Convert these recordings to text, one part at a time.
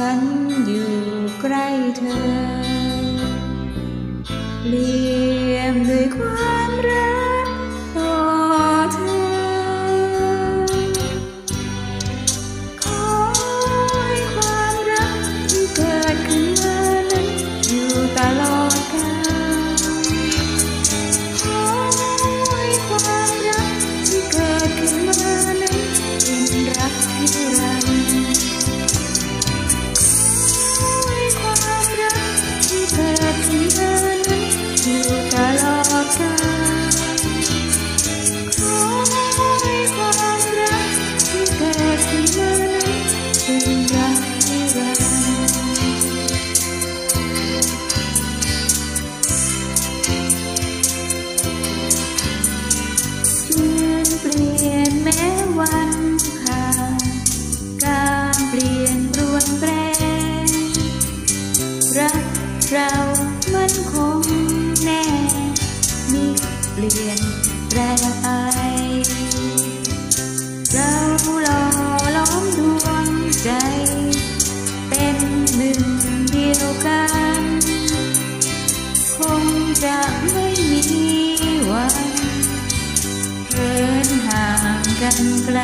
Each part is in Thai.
ฉันอยู่ใกล้เธอเลี่ยมด้วยความ เรามันคงแน่มีเปลี่ยนแปรไปเราหล่อล้อมดวงใจ เป็นหนึ่งเดียวกัน คงจะไม่มีวันเดินห่างกันไกล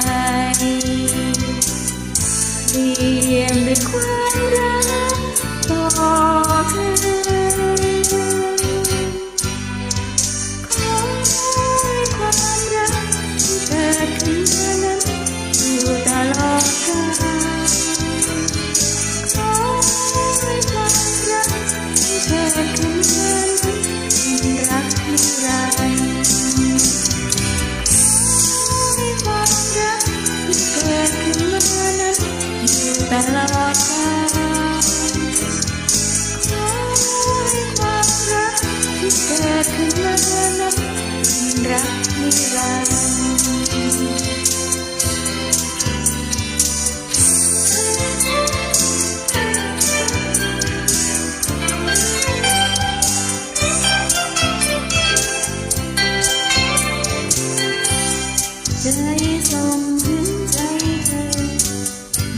เรียมด้วยความ ใจส่งถึงใจเธอ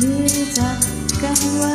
มือจับกันไว้